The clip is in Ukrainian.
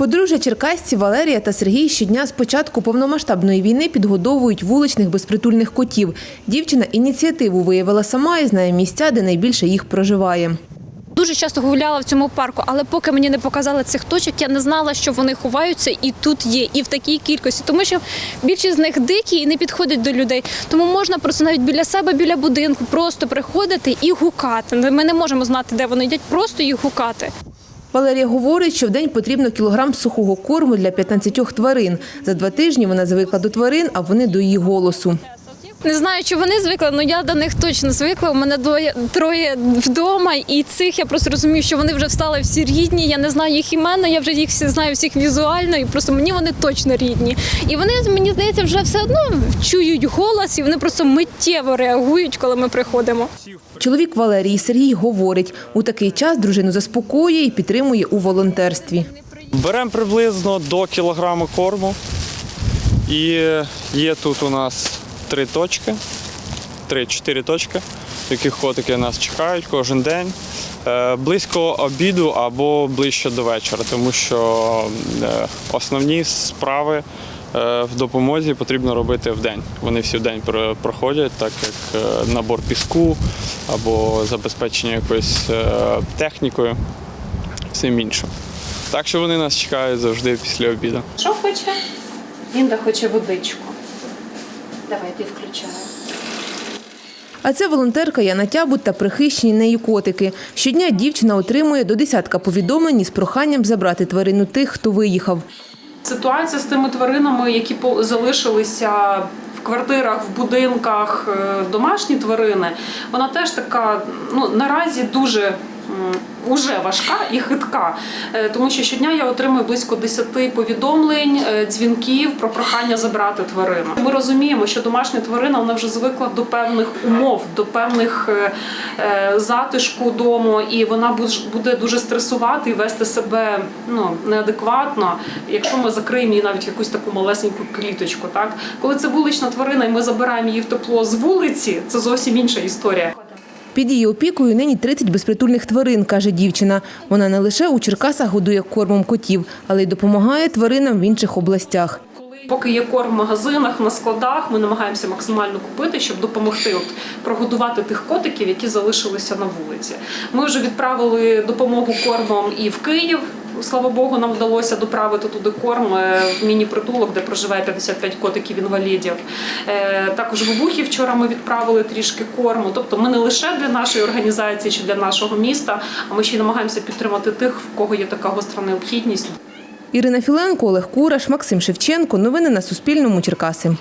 Подружжя черкасці Валерія та Сергій щодня з початку повномасштабної війни підгодовують вуличних безпритульних котів. Дівчина ініціативу виявила сама і знає місця, де найбільше їх проживає. Дуже часто гуляла в цьому парку, але поки мені не показали цих точок, я не знала, що вони ховаються і тут є, і в такій кількості, тому що більшість з них дикі і не підходять до людей. Тому можна просто навіть біля себе, біля будинку, просто приходити і гукати. Ми не можемо знати, де вони йдуть, просто їх гукати. Валерія говорить, що в день потрібно кілограм сухого корму для 15 тварин. За два тижні вона звикла до тварин, а вони до її голосу. Не знаю, чи вони звикли, але я до них точно звикла. У мене двоє троє вдома, і цих я просто розумію, що вони вже встали всі рідні. Я не знаю їх імена, я вже їх всі знаю всіх візуально, і просто мені вони точно рідні. І вони мені здається вже все одно чують голос, і вони просто миттєво реагують, коли ми приходимо. Чоловік Валерії Сергій говорить, у такий час дружину заспокоює і підтримує у волонтерстві. Беремо приблизно до кілограму корму. І є тут у нас три точки, три-чотири точки, яких котики нас чекають кожен день. Е, Близько обіду або ближче до вечора, тому що е, основні справи е, в допомозі потрібно робити в день. Вони всі в день проходять, так як набор піску або забезпечення якоюсь технікою, всім іншим. Так що вони нас чекають завжди після обіду. Що хоче? Лінда хоче водичку. Давай, ти включай. А це волонтерка Яна Тябут та прихищені нею котики. Щодня дівчина отримує до десятка повідомлень із проханням забрати тварину тих, хто виїхав. Ситуація з тими тваринами, які залишилися в квартирах, в будинках, е, домашні тварини, вона теж така ну, наразі дуже. Уже важка і хитка, Е, тому що щодня я отримую близько 10 повідомлень, е, дзвінків про прохання забрати тварину. Ми розуміємо, що домашня тварина вона вже звикла до певних умов, до певних е, затишку дому, і вона буде дуже стресувати і вести себе ну неадекватно, якщо ми закриємо її навіть в якусь таку малесеньку кліточку. Так, коли це вулична тварина, і ми забираємо її в тепло з вулиці, це зовсім інша історія. Під її опікою нині 30 безпритульних тварин, каже дівчина. Вона не лише у Черкасах годує кормом котів, але й допомагає тваринам в інших областях. Поки є корм в магазинах, на складах, ми намагаємося максимально купити, щоб допомогти от, прогодувати тих котиків, які залишилися на вулиці. Ми вже відправили допомогу кормом і в Київ. Слава Богу, нам вдалося доправити туди корм е, в міні-притулок, де проживає 55 котиків інвалідів. Е, Також в Обухів вчора ми відправили трішки корму. Тобто, ми не лише для нашої організації чи для нашого міста, а ми ще й намагаємося підтримати тих, в кого є така гостра необхідність. Ірина Філенко, Олег Кураш, Максим Шевченко. Новини на Суспільному. Черкаси.